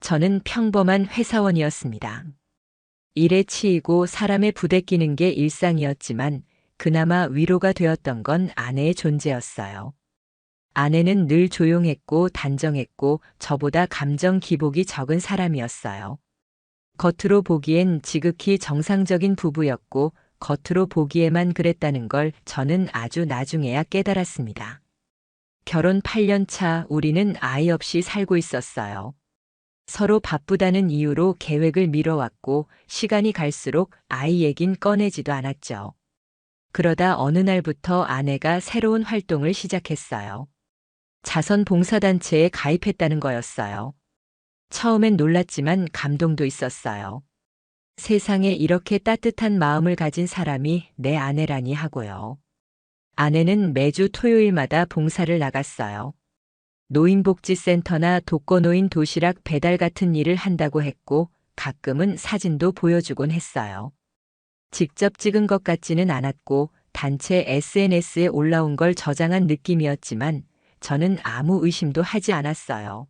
저는 평범한 회사원이었습니다. 일에 치이고 사람에 부대끼는 게 일상이었지만 그나마 위로가 되었던 건 아내의 존재였어요. 아내는 늘 조용했고 단정했고 저보다 감정 기복이 적은 사람이었어요. 겉으로 보기엔 지극히 정상적인 부부였고 겉으로 보기에만 그랬다는 걸 저는 아주 나중에야 깨달았습니다. 결혼 8년 차 우리는 아이 없이 살고 있었어요. 서로 바쁘다는 이유로 계획을 미뤄왔고 시간이 갈수록 아이 얘긴 꺼내지도 않았죠. 그러다 어느 날부터 아내가 새로운 활동을 시작했어요. 자선 봉사단체에 가입했다는 거였어요. 처음엔 놀랐지만 감동도 있었어요. 세상에 이렇게 따뜻한 마음을 가진 사람이 내 아내라니 하고요. 아내는 매주 토요일마다 봉사를 나갔어요. 노인복지센터나 독거노인 도시락 배달 같은 일을 한다고 했고 가끔은 사진도 보여주곤 했어요. 직접 찍은 것 같지는 않았고 단체 SNS에 올라온 걸 저장한 느낌이었지만 저는 아무 의심도 하지 않았어요.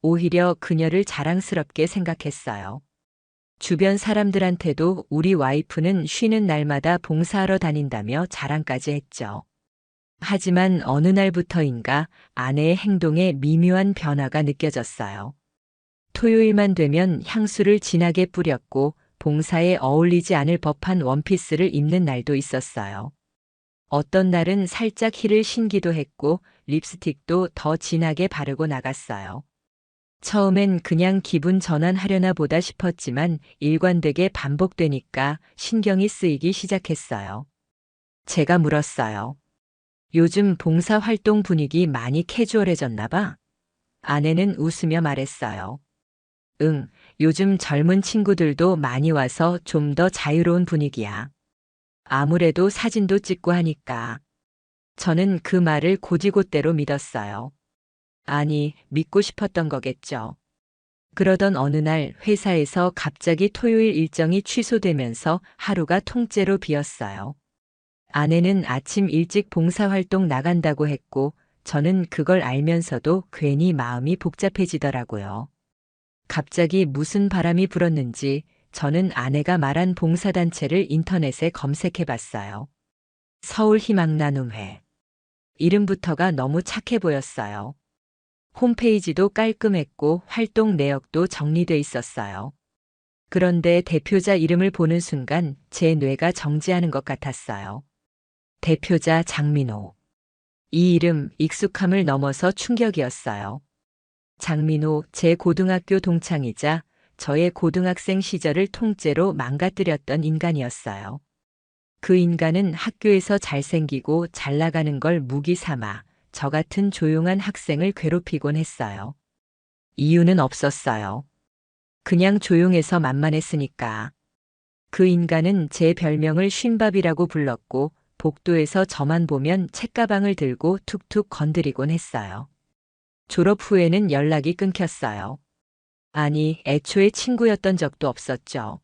오히려 그녀를 자랑스럽게 생각했어요. 주변 사람들한테도 우리 와이프는 쉬는 날마다 봉사하러 다닌다며 자랑까지 했죠. 하지만 어느 날부터인가 아내의 행동에 미묘한 변화가 느껴졌어요. 토요일만 되면 향수를 진하게 뿌렸고 봉사에 어울리지 않을 법한 원피스를 입는 날도 있었어요. 어떤 날은 살짝 힐을 신기도 했고 립스틱도 더 진하게 바르고 나갔어요. 처음엔 그냥 기분 전환하려나 보다 싶었지만 일관되게 반복되니까 신경이 쓰이기 시작했어요. 제가 물었어요. 요즘 봉사활동 분위기 많이 캐주얼해졌나 봐? 아내는 웃으며 말했어요. 응, 요즘 젊은 친구들도 많이 와서 좀 더 자유로운 분위기야. 아무래도 사진도 찍고 하니까. 저는 그 말을 고지곳대로 믿었어요. 아니, 믿고 싶었던 거겠죠. 그러던 어느 날 회사에서 갑자기 토요일 일정이 취소되면서 하루가 통째로 비었어요. 아내는 아침 일찍 봉사활동 나간다고 했고 저는 그걸 알면서도 괜히 마음이 복잡해지더라고요. 갑자기 무슨 바람이 불었는지 저는 아내가 말한 봉사단체를 인터넷에 검색해 봤어요. 서울 희망 나눔회. 이름부터가 너무 착해 보였어요. 홈페이지도 깔끔했고 활동 내역도 정리돼 있었어요. 그런데 대표자 이름을 보는 순간 제 뇌가 정지하는 것 같았어요. 대표자 장민호. 이 이름 익숙함을 넘어서 충격이었어요. 장민호 제 고등학교 동창이자 저의 고등학생 시절을 통째로 망가뜨렸던 인간이었어요. 그 인간은 학교에서 잘생기고 잘 나가는 걸 무기 삼아 저 같은 조용한 학생을 괴롭히곤 했어요. 이유는 없었어요. 그냥 조용해서 만만했으니까. 그 인간은 제 별명을 쉰밥이라고 불렀고 복도에서 저만 보면 책가방을 들고 툭툭 건드리곤 했어요. 졸업 후에는 연락이 끊겼어요. 아니, 애초에 친구였던 적도 없었죠.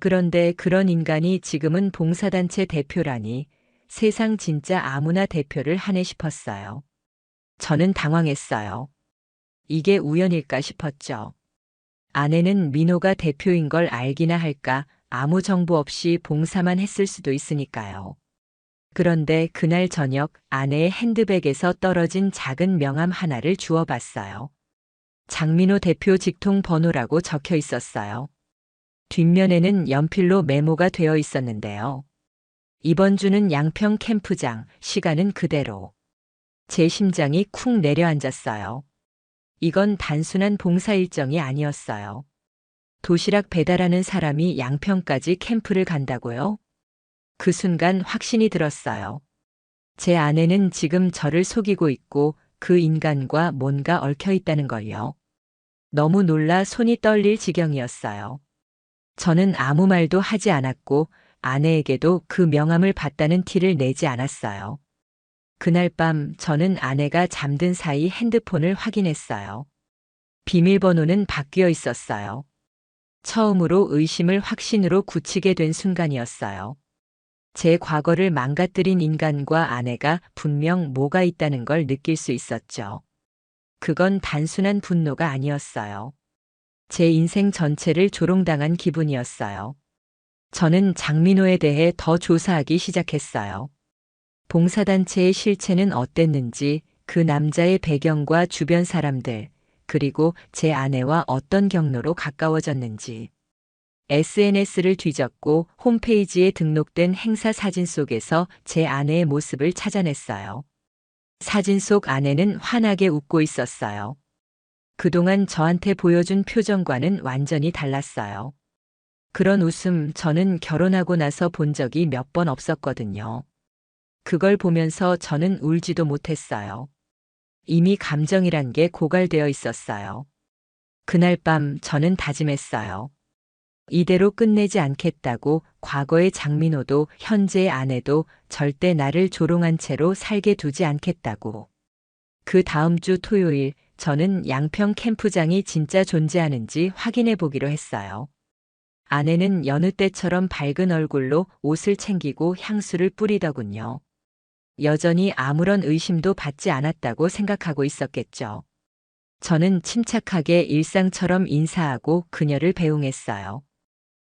그런데 그런 인간이 지금은 봉사단체 대표라니 세상 진짜 아무나 대표를 하네 싶었어요. 저는 당황했어요. 이게 우연일까 싶었죠. 아내는 민호가 대표인 걸 알기나 할까 아무 정보 없이 봉사만 했을 수도 있으니까요. 그런데 그날 저녁 아내의 핸드백에서 떨어진 작은 명함 하나를 주워봤어요. 장민호 대표 직통 번호라고 적혀 있었어요. 뒷면에는 연필로 메모가 되어 있었는데요. 이번 주는 양평 캠프장, 시간은 그대로. 제 심장이 쿵 내려앉았어요. 이건 단순한 봉사 일정이 아니었어요. 도시락 배달하는 사람이 양평까지 캠프를 간다고요? 그 순간 확신이 들었어요. 제 아내는 지금 저를 속이고 있고 그 인간과 뭔가 얽혀 있다는 걸요. 너무 놀라 손이 떨릴 지경이었어요. 저는 아무 말도 하지 않았고 아내에게도 그 명함을 받다는 티를 내지 않았어요. 그날 밤 저는 아내가 잠든 사이 핸드폰을 확인했어요. 비밀번호는 바뀌어 있었어요. 처음으로 의심을 확신으로 굳히게 된 순간이었어요. 제 과거를 망가뜨린 인간과 아내가 분명 뭐가 있다는 걸 느낄 수 있었죠. 그건 단순한 분노가 아니었어요. 제 인생 전체를 조롱당한 기분이었어요. 저는 장민호에 대해 더 조사하기 시작했어요. 봉사단체의 실체는 어땠는지, 그 남자의 배경과 주변 사람들, 그리고 제 아내와 어떤 경로로 가까워졌는지. SNS를 뒤졌고 홈페이지에 등록된 행사 사진 속에서 제 아내의 모습을 찾아냈어요. 사진 속 아내는 환하게 웃고 있었어요. 그동안 저한테 보여준 표정과는 완전히 달랐어요. 그런 웃음 저는 결혼하고 나서 본 적이 몇 번 없었거든요. 그걸 보면서 저는 울지도 못했어요. 이미 감정이란 게 고갈되어 있었어요. 그날 밤 저는 다짐했어요. 이대로 끝내지 않겠다고 과거의 장민호도 현재의 아내도 절대 나를 조롱한 채로 살게 두지 않겠다고. 그 다음 주 토요일 저는 양평 캠프장이 진짜 존재하는지 확인해 보기로 했어요. 아내는 여느 때처럼 밝은 얼굴로 옷을 챙기고 향수를 뿌리더군요. 여전히 아무런 의심도 받지 않았다고 생각하고 있었겠죠. 저는 침착하게 일상처럼 인사하고 그녀를 배웅했어요.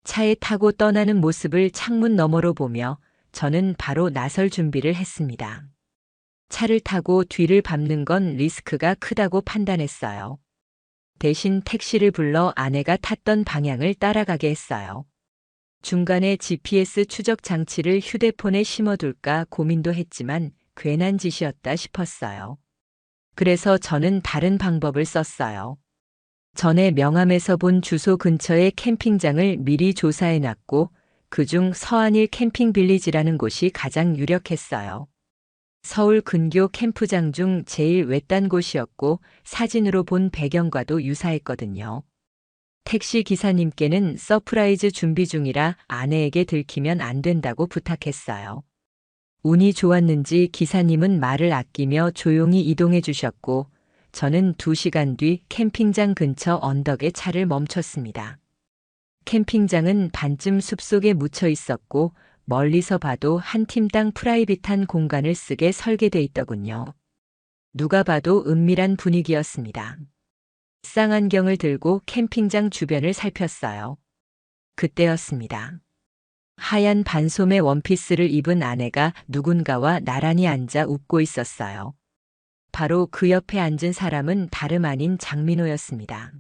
차에 타고 떠나는 모습을 창문 너머로 보며 저는 바로 나설 준비를 했습니다. 차를 타고 뒤를 밟는 건 리스크가 크다고 판단했어요. 대신 택시를 불러 아내가 탔던 방향을 따라가게 했어요. 중간에 GPS 추적 장치를 휴대폰에 심어둘까 고민도 했지만 괜한 짓이었다 싶었어요. 그래서 저는 다른 방법을 썼어요. 전에 명함에서 본 주소 근처의 캠핑장을 미리 조사해 놨고 그중 서안일 캠핑 빌리지라는 곳이 가장 유력했어요. 서울 근교 캠프장 중 제일 외딴 곳이었고 사진으로 본 배경과도 유사했거든요. 택시 기사님께는 서프라이즈 준비 중이라 아내에게 들키면 안 된다고 부탁했어요. 운이 좋았는지 기사님은 말을 아끼며 조용히 이동해 주셨고 저는 두 시간 뒤 캠핑장 근처 언덕에 차를 멈췄습니다. 캠핑장은 반쯤 숲속에 묻혀 있었고 멀리서 봐도 한 팀당 프라이빗한 공간을 쓰게 설계돼 있더군요. 누가 봐도 은밀한 분위기였습니다. 쌍안경을 들고 캠핑장 주변을 살폈어요. 그때였습니다. 하얀 반소매 원피스를 입은 아내가 누군가와 나란히 앉아 웃고 있었어요. 바로 그 옆에 앉은 사람은 다름 아닌 장민호였습니다.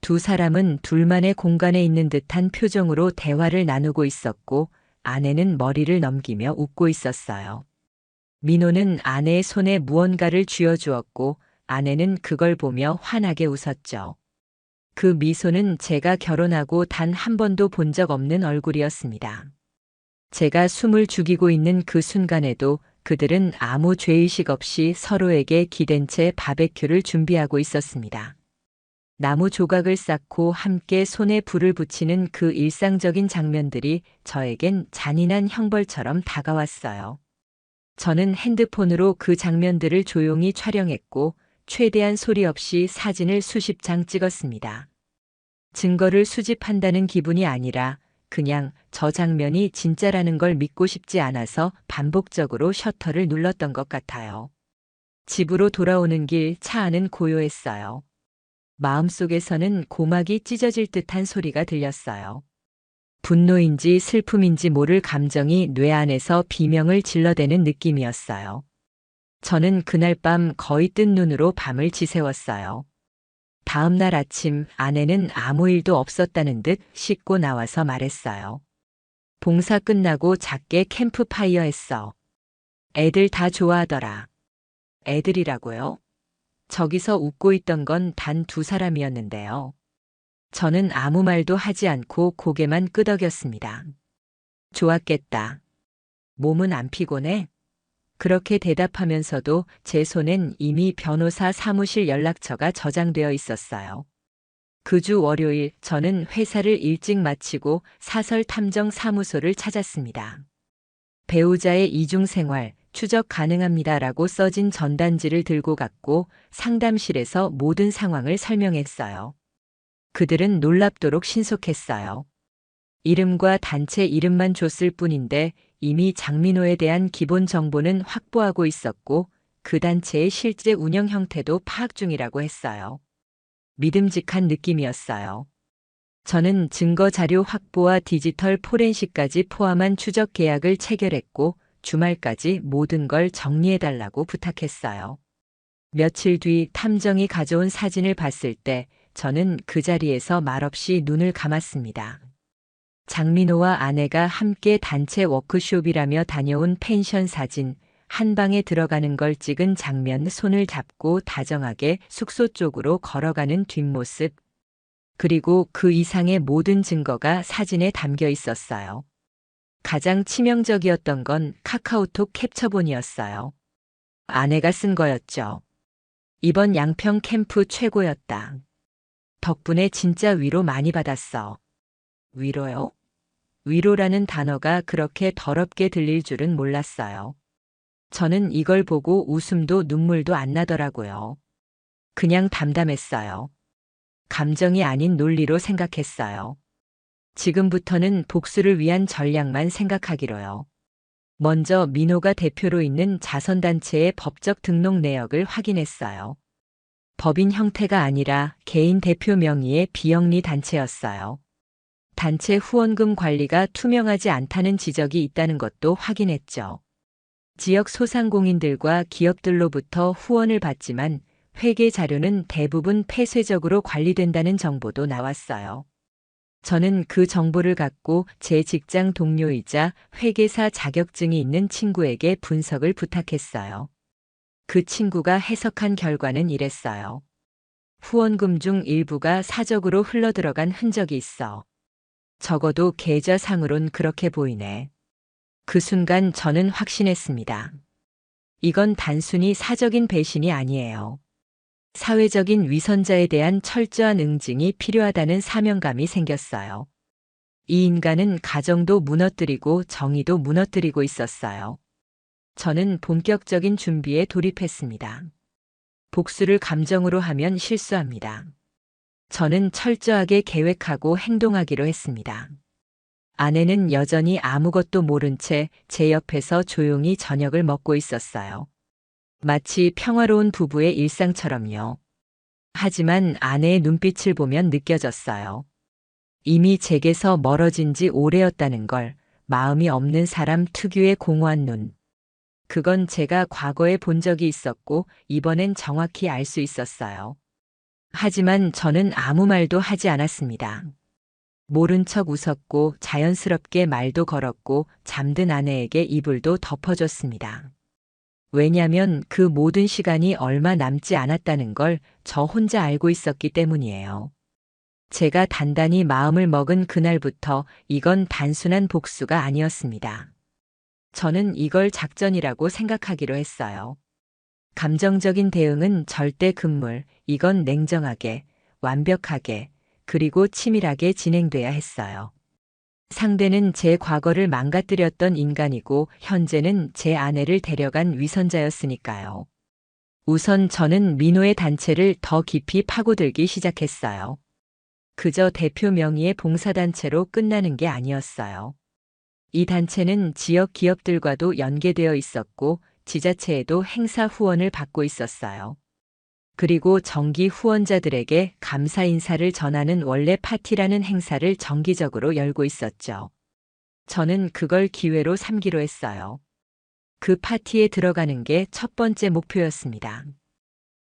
두 사람은 둘만의 공간에 있는 듯한 표정으로 대화를 나누고 있었고 아내는 머리를 넘기며 웃고 있었어요. 민호는 아내의 손에 무언가를 쥐어주었고 아내는 그걸 보며 환하게 웃었죠. 그 미소는 제가 결혼하고 단 한 번도 본 적 없는 얼굴이었습니다. 제가 숨을 죽이고 있는 그 순간에도 그들은 아무 죄의식 없이 서로에게 기댄 채 바베큐를 준비하고 있었습니다. 나무 조각을 쌓고 함께 손에 불을 붙이는 그 일상적인 장면들이 저에겐 잔인한 형벌처럼 다가왔어요. 저는 핸드폰으로 그 장면들을 조용히 촬영했고 최대한 소리 없이 사진을 수십 장 찍었습니다. 증거를 수집한다는 기분이 아니라 그냥 저 장면이 진짜라는 걸 믿고 싶지 않아서 반복적으로 셔터를 눌렀던 것 같아요. 집으로 돌아오는 길 차 안은 고요했어요. 마음속에서는 고막이 찢어질 듯한 소리가 들렸어요. 분노인지 슬픔인지 모를 감정이 뇌 안에서 비명을 질러대는 느낌이었어요. 저는 그날 밤 거의 뜬 눈으로 밤을 지새웠어요. 다음 날 아침 아내는 아무 일도 없었다는 듯 씻고 나와서 말했어요. 봉사 끝나고 작게 캠프파이어 했어. 애들 다 좋아하더라. 애들이라고요? 저기서 웃고 있던 건 단 두 사람이었는데요. 저는 아무 말도 하지 않고 고개만 끄덕였습니다. 좋았겠다. 몸은 안 피곤해? 그렇게 대답하면서도 제 손엔 이미 변호사 사무실 연락처가 저장되어 있었어요. 그 주 월요일 저는 회사를 일찍 마치고 사설 탐정 사무소를 찾았습니다. 배우자의 이중 생활, 추적 가능합니다라고 써진 전단지를 들고 갔고 상담실에서 모든 상황을 설명했어요. 그들은 놀랍도록 신속했어요. 이름과 단체 이름만 줬을 뿐인데 이미 장민호에 대한 기본 정보는 확보하고 있었고 그 단체의 실제 운영 형태도 파악 중이라고 했어요. 믿음직한 느낌이었어요. 저는 증거 자료 확보와 디지털 포렌식까지 포함한 추적 계약을 체결했고 주말까지 모든 걸 정리해달라고 부탁했어요. 며칠 뒤 탐정이 가져온 사진을 봤을 때 저는 그 자리에서 말없이 눈을 감았습니다. 장민호와 아내가 함께 단체 워크숍이라며 다녀온 펜션 사진, 한 방에 들어가는 걸 찍은 장면 손을 잡고 다정하게 숙소 쪽으로 걸어가는 뒷모습, 그리고 그 이상의 모든 증거가 사진에 담겨 있었어요. 가장 치명적이었던 건 카카오톡 캡처본이었어요. 아내가 쓴 거였죠. 이번 양평 캠프 최고였다. 덕분에 진짜 위로 많이 받았어. 위로요? 위로라는 단어가 그렇게 더럽게 들릴 줄은 몰랐어요. 저는 이걸 보고 웃음도 눈물도 안 나더라고요. 그냥 담담했어요. 감정이 아닌 논리로 생각했어요. 지금부터는 복수를 위한 전략만 생각하기로요. 먼저 민호가 대표로 있는 자선단체의 법적 등록 내역을 확인했어요. 법인 형태가 아니라 개인 대표 명의의 비영리 단체였어요. 단체 후원금 관리가 투명하지 않다는 지적이 있다는 것도 확인했죠. 지역 소상공인들과 기업들로부터 후원을 받지만 회계 자료는 대부분 폐쇄적으로 관리된다는 정보도 나왔어요. 저는 그 정보를 갖고 제 직장 동료이자 회계사 자격증이 있는 친구에게 분석을 부탁했어요. 그 친구가 해석한 결과는 이랬어요. 후원금 중 일부가 사적으로 흘러들어간 흔적이 있어. 적어도 계좌상으론 그렇게 보이네. 그 순간 저는 확신했습니다. 이건 단순히 사적인 배신이 아니에요. 사회적인 위선자에 대한 철저한 응징이 필요하다는 사명감이 생겼어요. 이 인간은 가정도 무너뜨리고 정의도 무너뜨리고 있었어요. 저는 본격적인 준비에 돌입했습니다. 복수를 감정으로 하면 실수합니다. 저는 철저하게 계획하고 행동하기로 했습니다. 아내는 여전히 아무것도 모른 채 제 옆에서 조용히 저녁을 먹고 있었어요. 마치 평화로운 부부의 일상처럼요. 하지만 아내의 눈빛을 보면 느껴졌어요. 이미 제게서 멀어진 지 오래였다는 걸 마음이 없는 사람 특유의 공허한 눈. 그건 제가 과거에 본 적이 있었고 이번엔 정확히 알 수 있었어요. 하지만 저는 아무 말도 하지 않았습니다. 모른 척 웃었고 자연스럽게 말도 걸었고 잠든 아내에게 이불도 덮어줬습니다. 왜냐면 그 모든 시간이 얼마 남지 않았다는 걸 저 혼자 알고 있었기 때문이에요. 제가 단단히 마음을 먹은 그날부터 이건 단순한 복수가 아니었습니다. 저는 이걸 작전이라고 생각하기로 했어요. 감정적인 대응은 절대 금물, 이건 냉정하게, 완벽하게, 그리고 치밀하게 진행돼야 했어요. 상대는 제 과거를 망가뜨렸던 인간이고 현재는 제 아내를 데려간 위선자였으니까요. 우선 저는 민호의 단체를 더 깊이 파고들기 시작했어요. 그저 대표 명의의 봉사단체로 끝나는 게 아니었어요. 이 단체는 지역 기업들과도 연계되어 있었고 지자체에도 행사 후원을 받고 있었어요. 그리고 정기 후원자들에게 감사 인사를 전하는 원래 파티라는 행사를 정기적으로 열고 있었죠. 저는 그걸 기회로 삼기로 했어요. 그 파티에 들어가는 게 첫 번째 목표였습니다.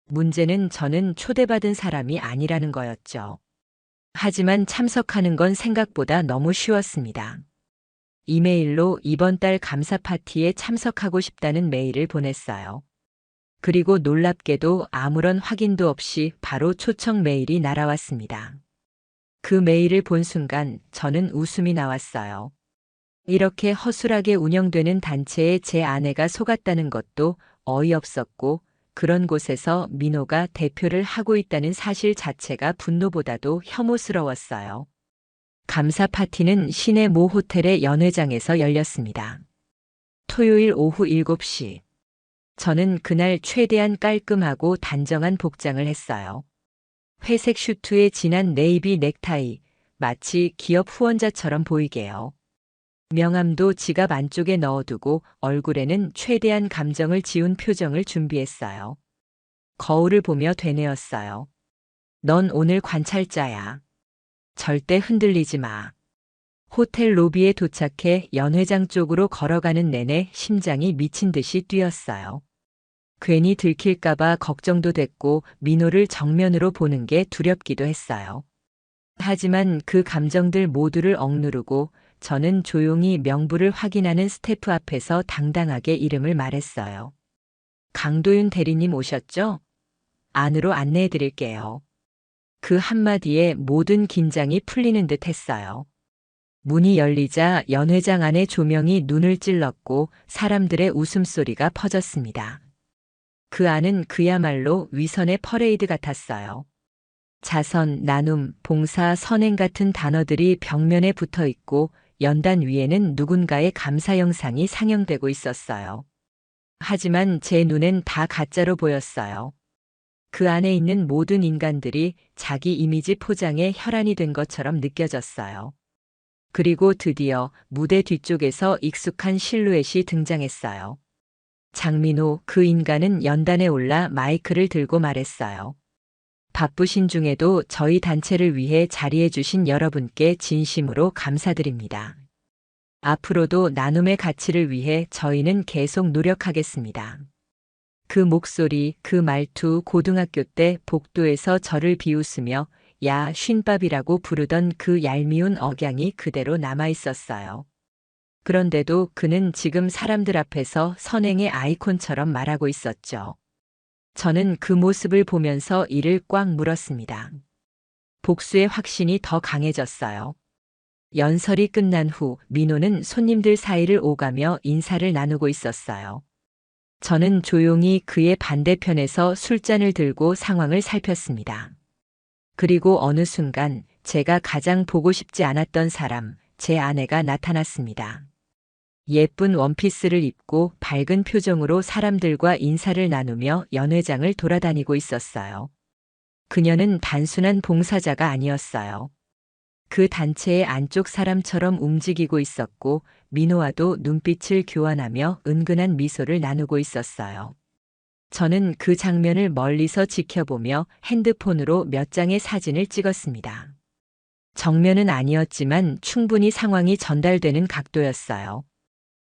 문제는 저는 초대받은 사람이 아니라는 거였죠. 하지만 참석하는 건 생각보다 너무 쉬웠습니다. 이메일로 이번 달 감사 파티에 참석하고 싶다는 메일을 보냈어요. 그리고 놀랍게도 아무런 확인도 없이 바로 초청 메일이 날아왔습니다. 그 메일을 본 순간 저는 웃음이 나왔어요. 이렇게 허술하게 운영되는 단체에 제 아내가 속았다는 것도 어이없었고 그런 곳에서 민호가 대표를 하고 있다는 사실 자체가 분노보다도 혐오스러웠어요. 감사 파티는 시내 모 호텔의 연회장에서 열렸습니다. 토요일 오후 7시. 저는 그날 최대한 깔끔하고 단정한 복장을 했어요. 회색 슈트에 진한 네이비 넥타이, 마치 기업 후원자처럼 보이게요. 명함도 지갑 안쪽에 넣어두고 얼굴에는 최대한 감정을 지운 표정을 준비했어요. 거울을 보며 되뇌었어요. 넌 오늘 관찰자야. 절대 흔들리지 마. 호텔 로비에 도착해 연회장 쪽으로 걸어가는 내내 심장이 미친 듯이 뛰었어요. 괜히 들킬까봐 걱정도 됐고 민호를 정면으로 보는 게 두렵기도 했어요. 하지만 그 감정들 모두를 억누르고 저는 조용히 명부를 확인하는 스태프 앞에서 당당하게 이름을 말했어요. 강도윤 대리님 오셨죠? 안으로 안내해 드릴게요. 그 한마디에 모든 긴장이 풀리는 듯 했어요. 문이 열리자 연회장 안의 조명이 눈을 찔렀고 사람들의 웃음소리가 퍼졌습니다. 그 안은 그야말로 위선의 퍼레이드 같았어요. 자선, 나눔, 봉사, 선행 같은 단어들이 벽면에 붙어 있고 연단 위에는 누군가의 감사 영상이 상영되고 있었어요. 하지만 제 눈엔 다 가짜로 보였어요. 그 안에 있는 모든 인간들이 자기 이미지 포장에 혈안이 된 것처럼 느껴졌어요. 그리고 드디어 무대 뒤쪽에서 익숙한 실루엣이 등장했어요. 장민호 그 인간은 연단에 올라 마이크를 들고 말했어요. 바쁘신 중에도 저희 단체를 위해 자리해 주신 여러분께 진심으로 감사드립니다. 앞으로도 나눔의 가치를 위해 저희는 계속 노력하겠습니다. 그 목소리, 그 말투 고등학교 때 복도에서 저를 비웃으며 야 쉰밥이라고 부르던 그 얄미운 억양이 그대로 남아 있었어요. 그런데도 그는 지금 사람들 앞에서 선행의 아이콘처럼 말하고 있었죠. 저는 그 모습을 보면서 이를 꽉 물었습니다. 복수의 확신이 더 강해졌어요. 연설이 끝난 후 민호는 손님들 사이를 오가며 인사를 나누고 있었어요. 저는 조용히 그의 반대편에서 술잔을 들고 상황을 살폈습니다. 그리고 어느 순간 제가 가장 보고 싶지 않았던 사람, 제 아내가 나타났습니다. 예쁜 원피스를 입고 밝은 표정으로 사람들과 인사를 나누며 연회장을 돌아다니고 있었어요. 그녀는 단순한 봉사자가 아니었어요. 그 단체의 안쪽 사람처럼 움직이고 있었고 민호와도 눈빛을 교환하며 은근한 미소를 나누고 있었어요. 저는 그 장면을 멀리서 지켜보며 핸드폰으로 몇 장의 사진을 찍었습니다. 정면은 아니었지만 충분히 상황이 전달되는 각도였어요.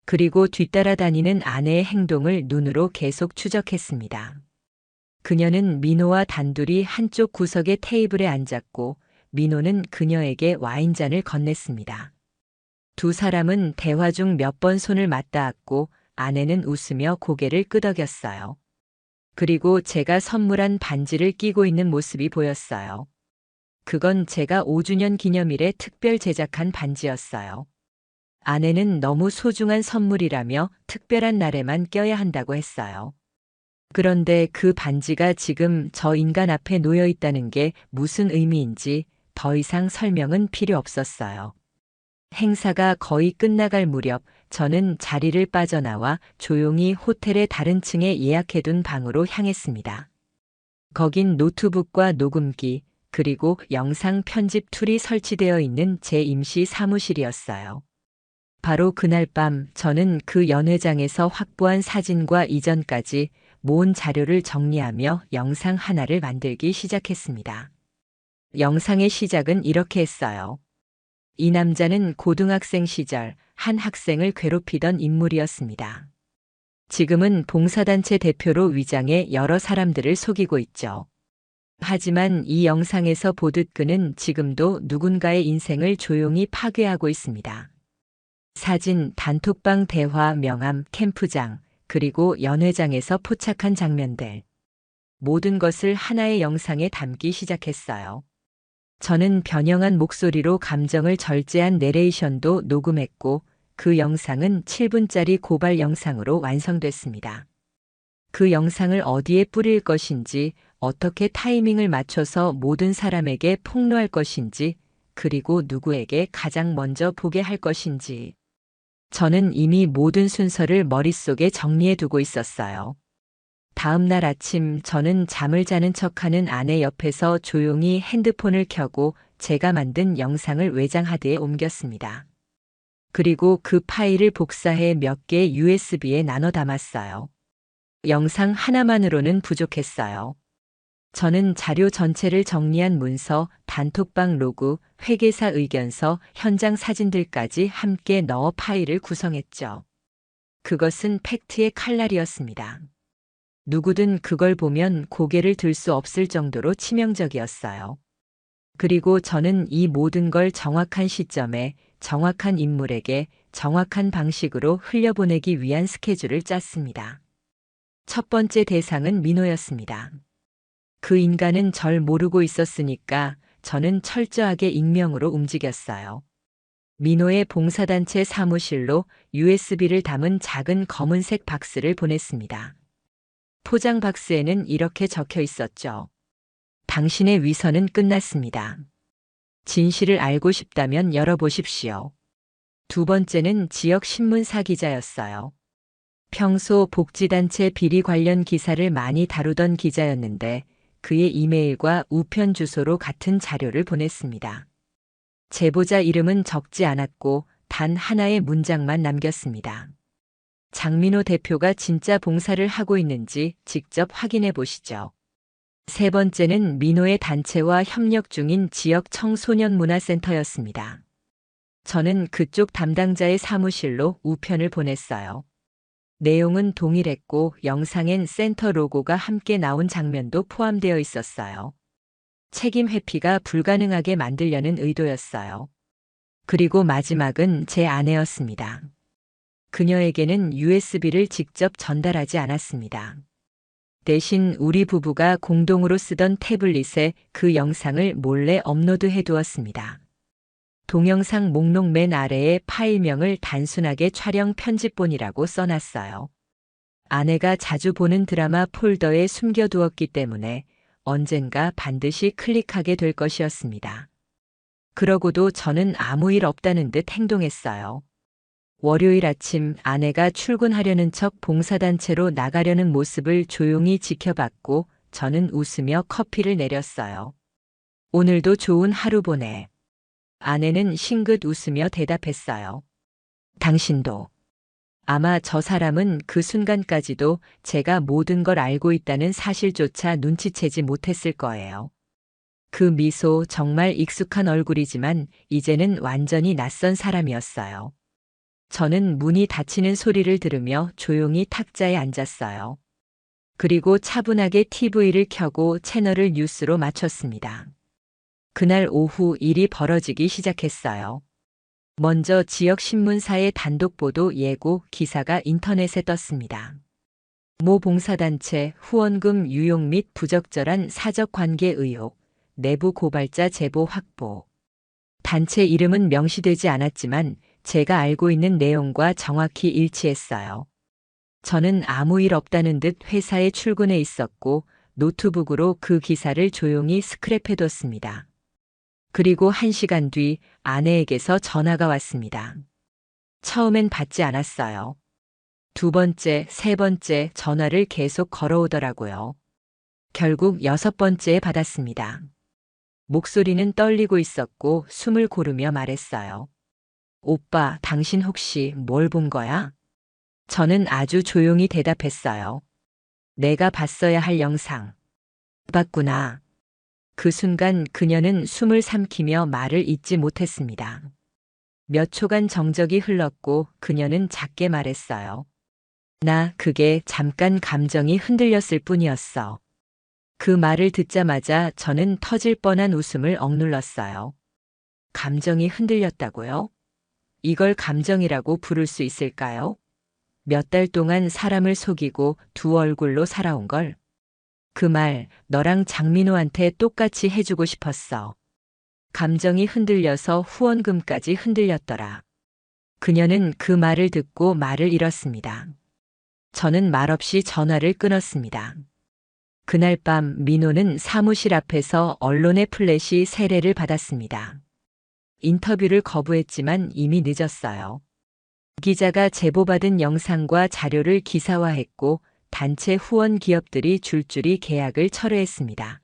그리고 뒤따라 다니는 아내의 행동을 눈으로 계속 추적했습니다. 그녀는 민호와 단둘이 한쪽 구석의 테이블에 앉았고 민호는 그녀에게 와인잔을 건넸습니다. 두 사람은 대화 중 몇 번 손을 맞닿았고 아내는 웃으며 고개를 끄덕였어요. 그리고 제가 선물한 반지를 끼고 있는 모습이 보였어요. 그건 제가 5주년 기념일에 특별 제작한 반지였어요. 아내는 너무 소중한 선물이라며 특별한 날에만 껴야 한다고 했어요. 그런데 그 반지가 지금 저 인간 앞에 놓여 있다는 게 무슨 의미인지 더 이상 설명은 필요 없었어요. 행사가 거의 끝나갈 무렵 저는 자리를 빠져나와 조용히 호텔의 다른 층에 예약해둔 방으로 향했습니다. 거긴 노트북과 녹음기, 그리고 영상 편집 툴이 설치되어 있는 제 임시 사무실이었어요. 바로 그날 밤 저는 그 연회장에서 확보한 사진과 이전까지 모은 자료를 정리하며 영상 하나를 만들기 시작했습니다. 영상의 시작은 이렇게 했어요. 이 남자는 고등학생 시절 한 학생을 괴롭히던 인물이었습니다. 지금은 봉사단체 대표로 위장해 여러 사람들을 속이고 있죠. 하지만 이 영상에서 보듯 그는 지금도 누군가의 인생을 조용히 파괴하고 있습니다. 사진, 단톡방 대화, 명함, 캠프장, 그리고 연회장에서 포착한 장면들. 모든 것을 하나의 영상에 담기 시작했어요. 저는 변형한 목소리로 감정을 절제한 내레이션도 녹음했고 그 영상은 7분짜리 고발 영상으로 완성됐습니다. 그 영상을 어디에 뿌릴 것인지, 어떻게 타이밍을 맞춰서 모든 사람에게 폭로할 것인지, 그리고 누구에게 가장 먼저 보게 할 것인지. 저는 이미 모든 순서를 머릿속에 정리해 두고 있었어요. 다음 날 아침 저는 잠을 자는 척하는 아내 옆에서 조용히 핸드폰을 켜고 제가 만든 영상을 외장 하드에 옮겼습니다. 그리고 그 파일을 복사해 몇 개의 USB에 나눠 담았어요. 영상 하나만으로는 부족했어요. 저는 자료 전체를 정리한 문서, 단톡방 로그, 회계사 의견서, 현장 사진들까지 함께 넣어 파일을 구성했죠. 그것은 팩트의 칼날이었습니다. 누구든 그걸 보면 고개를 들 수 없을 정도로 치명적이었어요. 그리고 저는 이 모든 걸 정확한 시점에 정확한 인물에게 정확한 방식으로 흘려보내기 위한 스케줄을 짰습니다. 첫 번째 대상은 민호였습니다. 그 인간은 절 모르고 있었으니까 저는 철저하게 익명으로 움직였어요. 민호의 봉사단체 사무실로 USB를 담은 작은 검은색 박스를 보냈습니다. 포장 박스에는 이렇게 적혀 있었죠. 당신의 위선은 끝났습니다. 진실을 알고 싶다면 열어보십시오. 두 번째는 지역 신문 사 기자였어요. 평소 복지단체 비리 관련 기사를 많이 다루던 기자였는데 그의 이메일과 우편 주소로 같은 자료를 보냈습니다. 제보자 이름은 적지 않았고 단 하나의 문장만 남겼습니다. 장민호 대표가 진짜 봉사를 하고 있는지 직접 확인해 보시죠. 세 번째는 민호의 단체와 협력 중인 지역 청소년 문화센터였습니다. 저는 그쪽 담당자의 사무실로 우편을 보냈어요. 내용은 동일했고 영상엔 센터 로고가 함께 나온 장면도 포함되어 있었어요. 책임 회피가 불가능하게 만들려는 의도였어요. 그리고 마지막은 제 아내였습니다. 그녀에게는 USB를 직접 전달하지 않았습니다. 대신 우리 부부가 공동으로 쓰던 태블릿에 그 영상을 몰래 업로드해 두었습니다. 동영상 목록 맨 아래에 파일명을 단순하게 촬영 편집본이라고 써놨어요. 아내가 자주 보는 드라마 폴더에 숨겨두었기 때문에 언젠가 반드시 클릭하게 될 것이었습니다. 그러고도 저는 아무 일 없다는 듯 행동했어요. 월요일 아침 아내가 출근하려는 척 봉사단체로 나가려는 모습을 조용히 지켜봤고 저는 웃으며 커피를 내렸어요. 오늘도 좋은 하루 보내. 아내는 싱긋 웃으며 대답했어요. 당신도. 아마 저 사람은 그 순간까지도 제가 모든 걸 알고 있다는 사실조차 눈치채지 못했을 거예요. 그 미소 정말 익숙한 얼굴이지만 이제는 완전히 낯선 사람이었어요. 저는 문이 닫히는 소리를 들으며 조용히 탁자에 앉았어요. 그리고 차분하게 TV를 켜고 채널을 뉴스로 맞췄습니다. 그날 오후 일이 벌어지기 시작했어요. 먼저 지역 신문사의 단독 보도 예고 기사가 인터넷에 떴습니다. 모 봉사단체 후원금 유용 및 부적절한 사적 관계 의혹, 내부 고발자 제보 확보. 단체 이름은 명시되지 않았지만 제가 알고 있는 내용과 정확히 일치했어요. 저는 아무 일 없다는 듯 회사에 출근해 있었고 노트북으로 그 기사를 조용히 스크랩해뒀습니다. 그리고 한 시간 뒤 아내에게서 전화가 왔습니다. 처음엔 받지 않았어요. 두 번째, 세 번째 전화를 계속 걸어오더라고요. 결국 여섯 번째에 받았습니다. 목소리는 떨리고 있었고 숨을 고르며 말했어요. 오빠, 당신 혹시 뭘 본 거야? 저는 아주 조용히 대답했어요. 내가 봤어야 할 영상. 봤구나. 그 순간 그녀는 숨을 삼키며 말을 잇지 못했습니다. 몇 초간 정적이 흘렀고 그녀는 작게 말했어요. 나 그게 잠깐 감정이 흔들렸을 뿐이었어. 그 말을 듣자마자 저는 터질 뻔한 웃음을 억눌렀어요. 감정이 흔들렸다고요? 이걸 감정이라고 부를 수 있을까요? 몇 달 동안 사람을 속이고 두 얼굴로 살아온 걸. 그 말, 너랑 장민호한테 똑같이 해주고 싶었어. 감정이 흔들려서 후원금까지 흔들렸더라. 그녀는 그 말을 듣고 말을 잃었습니다. 저는 말없이 전화를 끊었습니다. 그날 밤 민호는 사무실 앞에서 언론의 플래시 세례를 받았습니다. 인터뷰를 거부했지만 이미 늦었어요. 기자가 제보받은 영상과 자료를 기사화했고 단체 후원 기업들이 줄줄이 계약을 철회했습니다.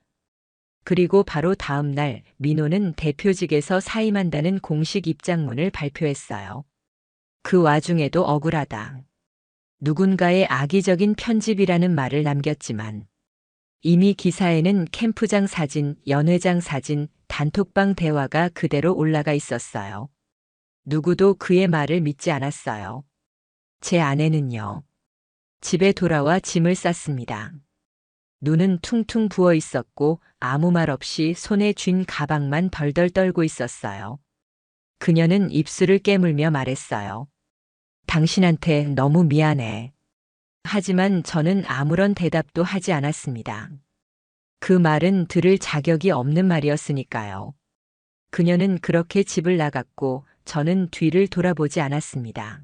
그리고 바로 다음 날 민호는 대표직에서 사임한다는 공식 입장문을 발표했어요. 그 와중에도 억울하다. 누군가의 악의적인 편집이라는 말을 남겼지만 이미 기사에는 캠프장 사진, 연회장 사진, 단톡방 대화가 그대로 올라가 있었어요. 누구도 그의 말을 믿지 않았어요. 제 아내는요. 집에 돌아와 짐을 쌌습니다. 눈은 퉁퉁 부어 있었고 아무 말 없이 손에 쥔 가방만 덜덜 떨고 있었어요. 그녀는 입술을 깨물며 말했어요. 당신한테 너무 미안해. 하지만 저는 아무런 대답도 하지 않았습니다. 그 말은 들을 자격이 없는 말이었으니까요. 그녀는 그렇게 집을 나갔고 저는 뒤를 돌아보지 않았습니다.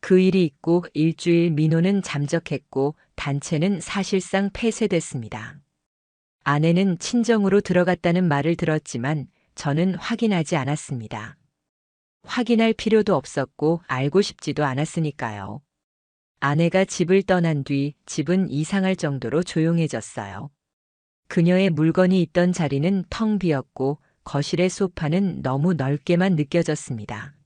그 일이 있고 일주일 민호는 잠적했고 단체는 사실상 폐쇄됐습니다. 아내는 친정으로 들어갔다는 말을 들었지만 저는 확인하지 않았습니다. 확인할 필요도 없었고 알고 싶지도 않았으니까요. 아내가 집을 떠난 뒤 집은 이상할 정도로 조용해졌어요. 그녀의 물건이 있던 자리는 텅 비었고 거실의 소파는 너무 넓게만 느껴졌습니다.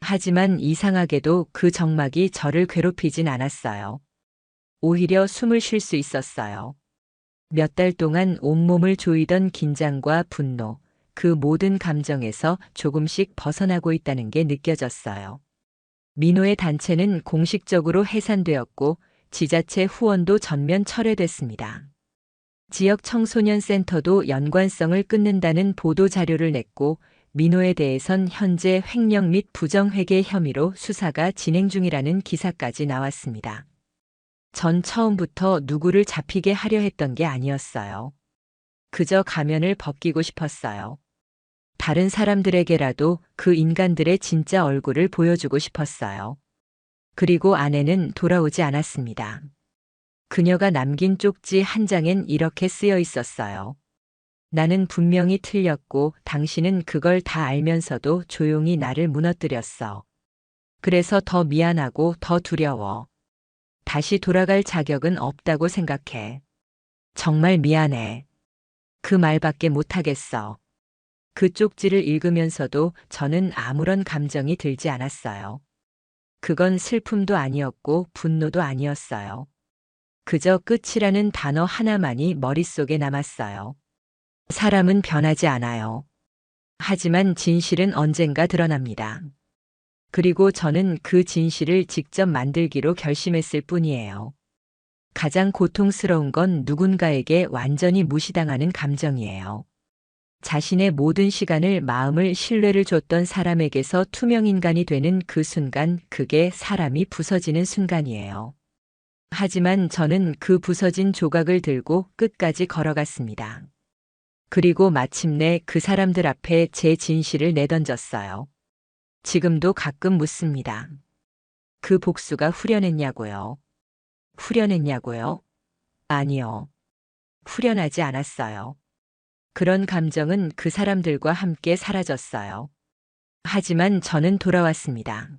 하지만 이상하게도 그 정막이 저를 괴롭히진 않았어요. 오히려 숨을 쉴 수 있었어요. 몇 달 동안 온몸을 조이던 긴장과 분노, 그 모든 감정에서 조금씩 벗어나고 있다는 게 느껴졌어요. 민호의 단체는 공식적으로 해산되었고 지자체 후원도 전면 철회됐습니다. 지역 청소년 센터도 연관성을 끊는다는 보도 자료를 냈고 민호에 대해선 현재 횡령 및 부정회계 혐의로 수사가 진행 중이라는 기사까지 나왔습니다. 전 처음부터 누구를 잡히게 하려 했던 게 아니었어요. 그저 가면을 벗기고 싶었어요. 다른 사람들에게라도 그 인간들의 진짜 얼굴을 보여주고 싶었어요. 그리고 아내는 돌아오지 않았습니다. 그녀가 남긴 쪽지 한 장엔 이렇게 쓰여 있었어요. 나는 분명히 틀렸고 당신은 그걸 다 알면서도 조용히 나를 무너뜨렸어. 그래서 더 미안하고 더 두려워. 다시 돌아갈 자격은 없다고 생각해. 정말 미안해. 그 말밖에 못하겠어. 그 쪽지를 읽으면서도 저는 아무런 감정이 들지 않았어요. 그건 슬픔도 아니었고 분노도 아니었어요. 그저 끝이라는 단어 하나만이 머릿속에 남았어요. 사람은 변하지 않아요. 하지만 진실은 언젠가 드러납니다. 그리고 저는 그 진실을 직접 만들기로 결심했을 뿐이에요. 가장 고통스러운 건 누군가에게 완전히 무시당하는 감정이에요. 자신의 모든 시간을 마음을 신뢰를 줬던 사람에게서 투명인간이 되는 그 순간 그게 사람이 부서지는 순간이에요. 하지만 저는 그 부서진 조각을 들고 끝까지 걸어갔습니다. 그리고 마침내 그 사람들 앞에 제 진실을 내던졌어요. 지금도 가끔 묻습니다. 그 복수가 후련했냐고요? 후련했냐고요? 아니요. 후련하지 않았어요. 그런 감정은 그 사람들과 함께 사라졌어요. 하지만 저는 돌아왔습니다.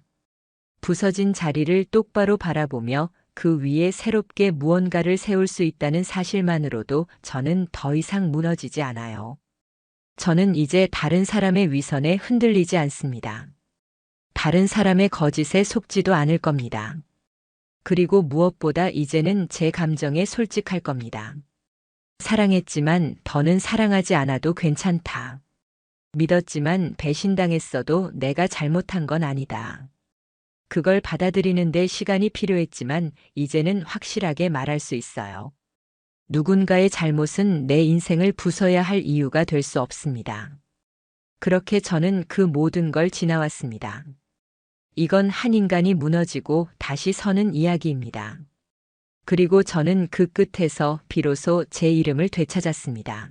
부서진 자리를 똑바로 바라보며 그 위에 새롭게 무언가를 세울 수 있다는 사실만으로도 저는 더 이상 무너지지 않아요. 저는 이제 다른 사람의 위선에 흔들리지 않습니다. 다른 사람의 거짓에 속지도 않을 겁니다. 그리고 무엇보다 이제는 제 감정에 솔직할 겁니다. 사랑했지만 더는 사랑하지 않아도 괜찮다. 믿었지만 배신당했어도 내가 잘못한 건 아니다. 그걸 받아들이는데 시간이 필요했지만 이제는 확실하게 말할 수 있어요. 누군가의 잘못은 내 인생을 부숴야 할 이유가 될 수 없습니다. 그렇게 저는 그 모든 걸 지나왔습니다. 이건 한 인간이 무너지고 다시 서는 이야기입니다. 그리고 저는 그 끝에서 비로소 제 이름을 되찾았습니다.